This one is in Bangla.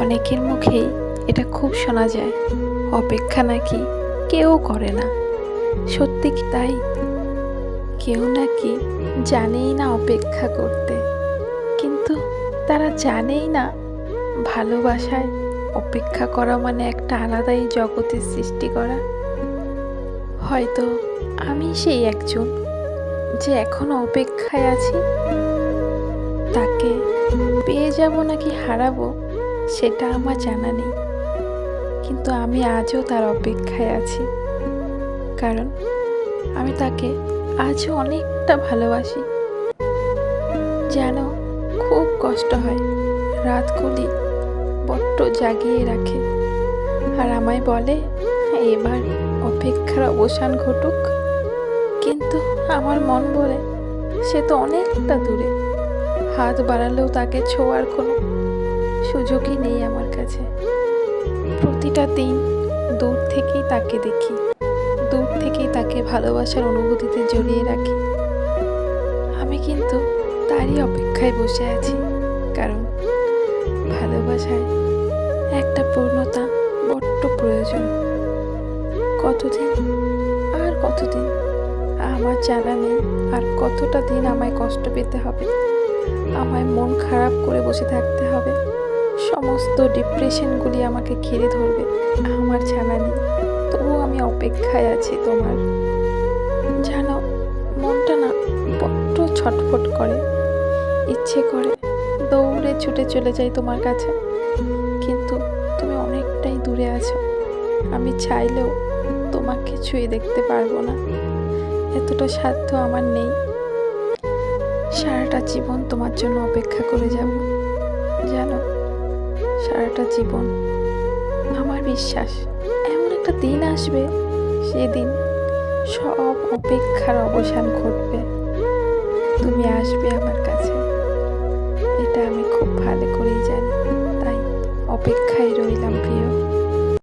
অনেকের মুখেই এটা খুব শোনা যায়, অপেক্ষা নাকি কেউ করে না। সত্যি কি তাই? কেউ নাকি জানেই না অপেক্ষা করতে। কিন্তু তারা জানেই না ভালোবাসায় অপেক্ষা করা মানে একটা আলাদাই জগতের সৃষ্টি করা। হয়তো আমি সেই একজন যে এখনও অপেক্ষায় আছি। তাকে পেয়ে যাব নাকি হারাবো? সেটা আমার জানা নেই। কিন্তু আমি আজও তার অপেক্ষায় আছি। কারণ আমি তাকে আজও অনেকটা ভালোবাসি। যেন খুব কষ্ট হয়, রাতগুলি বড্ড জাগিয়ে রাখে। আর আমায় বলে, এবার অপেক্ষার অবসান ঘটুক। কিন্তু আমার মন বলে, সে তো অনেকটা দূরে। হাত বাড়ালেও তাকে ছোঁয়ার কোনো সুযোগই নেই আমার কাছে। প্রতিটা দিন দূর থেকেই তাকে দেখি। দূর থেকেই তাকে ভালোবাসার অনুভূতিতে জড়িয়ে রাখি। আমি কিন্তু তারই অপেক্ষায় বসে আছি, কারণ ভালোবাসায় একটা পূর্ণতা বড্ড প্রয়োজন। কতদিন আর কতদিন আমার জানা নেই, আর কতটা দিন আমায় কষ্ট পেতে হবে, আমায় মন খারাপ করে বসে থাকতে হবে। সমস্ত ডিপ্রেশনগুলি আমাকে ঘিরে ধরবে, আমার জানা নেই তবুও আমি অপেক্ষায় আছি তোমার। জানো, মনটা না বড্ড ছটফট করে। ইচ্ছে করে দৌড়ে ছুটে চলে যাই তোমার কাছে। কিন্তু তুমি অনেকটাই দূরে আছো। আমি চাইলেও তোমাকে ছুঁয়ে দেখতে পারব না। এতটা সাধ্য আমার নেই। সারাটা জীবন তোমার জন্য অপেক্ষা করে যাব। জানো সারাটা জীবন। আমার বিশ্বাস, এমন একটা দিন আসবে, সেদিন সব অপেক্ষার অবসান ঘটবে। তুমি আসবে আমার কাছে। এটা আমি খুব ভালো করেই জানি, তাই অপেক্ষায় রইলাম।